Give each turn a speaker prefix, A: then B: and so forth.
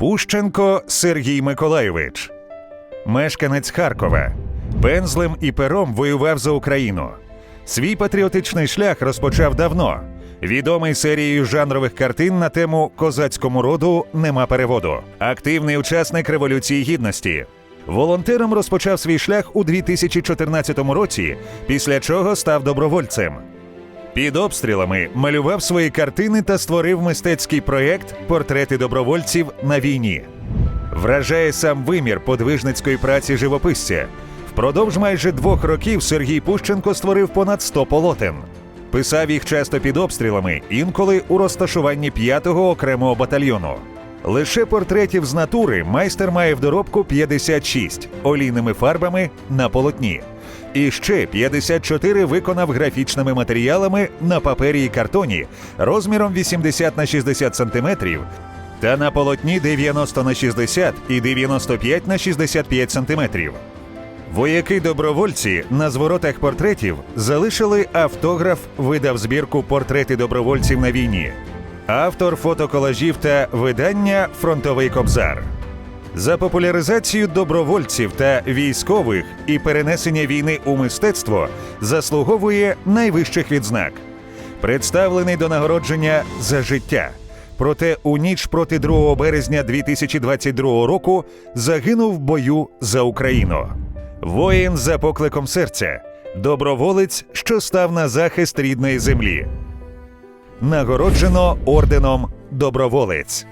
A: Пущенко Сергій Миколайович, мешканець Харкова, пензлем і пером воював за Україну. Свій патріотичний шлях розпочав давно. Відомий серією жанрових картин на тему козацькому роду нема переводу. Активний учасник Революції Гідності. Волонтером розпочав свій шлях у 2014 році, після чого став добровольцем. Під обстрілами малював свої картини та створив мистецький проєкт Портрети добровольців на війні. Вражає сам вимір подвижницької праці живописця. Впродовж майже двох років Сергій Пущенко створив понад 100 полотен. Писав їх часто під обстрілами, інколи у розташуванні 5-го окремого батальйону. Лише портретів з натури майстер має в доробку 56 олійними фарбами на полотні. І ще 54 виконав графічними матеріалами на папері і картоні розміром 80 на 60 см та на полотні 90 на 60 і 95 на 65 см. Вояки-добровольці на зворотах портретів залишили автограф, видав збірку Портрети добровольців на війні. Автор фотоколажів та видання Фронтовий кобзар. За популяризацію добровольців та військових і перенесення війни у мистецтво заслуговує найвищих відзнак. Представлений до нагородження за життя. Проте у ніч проти 2 березня 2022 року загинув в бою за Україну. Воїн за покликом серця, доброволець, що став на захист рідної землі. Нагороджено орденом Доброволець.